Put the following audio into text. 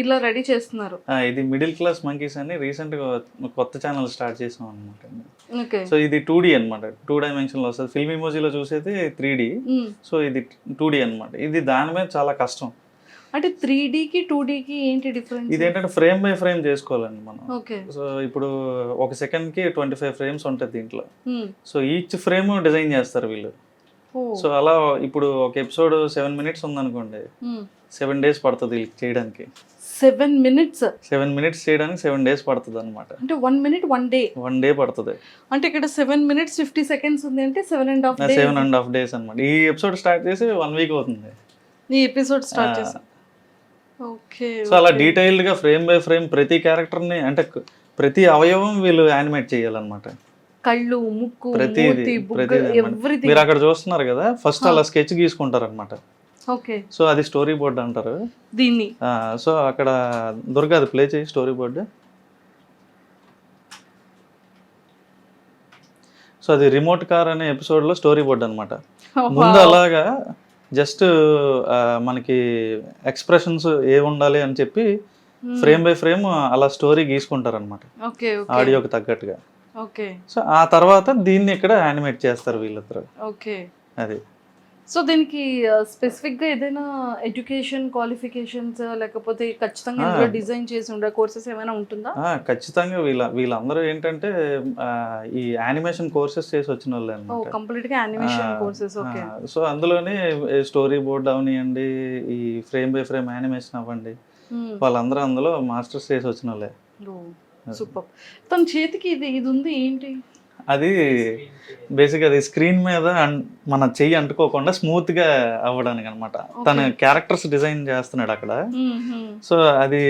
ఇలా రెడీ చేస్తున్నారు. ఇది మిడిల్ క్లాస్ మంకీస్ అని రీసెంట్గా కొత్త ఛానల్ స్టార్ట్ చేసాం అనమాట సో ఇది టూ డి అనమాట టూ డైమెన్షన్లో వస్తుంది. ఫిల్మ్ ఇమోజీలో చూసేది త్రీ డి సో ఇది టూ డి అనమాట ఇది దాని మీద చాలా కష్టం. అంటే త్రీ కి టూ కి ఏంటి డిఫరెన్స్ ఇది ఏంటంటే ఫ్రేమ్ బై ఫ్రేమ్ చేసుకోవాలండి మనం. ఓకే. సో ఇప్పుడు ఒక సెకండ్కి ట్వంటీ ఫైవ్ ఫ్రేమ్స్ ఉంటుంది దీంట్లో. సో ఈచ్ ఫ్రేమ్ డిజైన్ చేస్తారు వీళ్ళు. సో అలా ఇప్పుడు ఒక ఎపిసోడ్ సెవెన్ మినిట్స్ ఉందనుకోండి. సెవెన్ డేస్ పడుతుంది చేయడానికి. Seven minutes? సెవెన్ మినిట్స్ చేయడానికి సెవెన్ డేస్ పడుతుంది అనమాట అంటే one minute one day? One day పడుతుంది. అంటే ఇక్కడ సెవెన్ మినిట్స్ ఫిఫ్టీ సెకండ్స్ ఉంది అంటే seven and half seven and half days అనమాట ఈ ఎపిసోడ్ స్టార్ట్ చేసి వన్ వీక్ అవుతుంది. ఈ ఎపిసోడ్ స్టార్ట్. చేసా. ఓకే సో అలా డీటెయిల్డ్గా ఫ్రేమ్ బై ఫ్రేమ్ ప్రతి క్యారెక్టర్ని అంటే ప్రతి అవయవం వీళ్ళు యానిమేట్ చేయాలన్నమాట. కళ్ళు ముక్కు ప్రతిది ప్రతిది మీరు అక్కడ చూస్తున్నారు కదా ఫస్ట్ అలా స్కెచ్ గీసుకుంటారు అనమాట ఓకే. సో అది స్టోరీ బోర్డ్ అంటారు. దీన్ని. సో అక్కడ దుర్గా అది ప్లే చేయి స్టోరీ బోర్డు సో అది రిమోట్ కార్ అనే ఎపిసోడ్లో స్టోరీ బోర్డ్ అనమాట ముందు అలాగా జస్ట్ మనకి ఎక్స్ప్రెషన్స్ ఏ ఉండాలి అని చెప్పి ఫ్రేమ్ బై ఫ్రేమ్ అలా స్టోరీ గీసుకుంటారు అనమాట ఆడియోకి తగ్గట్టుగా. ఓకే. సో ఆ తర్వాత దీన్ని ఇక్కడ యానిమేట్ చేస్తారు వీళ్ళిద్దరు. ఓకే. అది. సో దీనికి స్పెసిఫిక్గా ఏదైనా ఎడ్యుకేషన్ క్వాలిఫికేషన్స్ లేకపోతే ఖచ్చితంగా డిజైన్ చేసి ఉండే కోర్సెస్ ఏమైనా ఉంటుందా? ఖచ్చితంగా వీళ్ళ వీళ్ళందరూ ఏంటంటే ఈ యానిమేషన్ కోర్సెస్ చేసి వచ్చిన వాళ్ళే కంప్లీట్గా యానిమేషన్ కోర్సెస్ ఓకే. సో అందులోనే స్టోరీ బోర్డ్ అవనివ్వండి ఈ ఫ్రేమ్ బై ఫ్రేమ్ యానిమేషన్ అవ్వండి వాళ్ళందరూ అందులో మాస్టర్స్ చేసి వచ్చిన వాళ్ళే సూపర్. తన చేతికి ఇది ఇది ఉంది ఏంటి? అది బేసిక్ అది స్క్రీన్ మీద మన చెయ్యి అంటుకోకుండా స్మూత్గా అవ్వడానికి అనమాట తన క్యారెక్టర్స్ డిజైన్ చేస్తున్నాడు అక్కడ. సో అది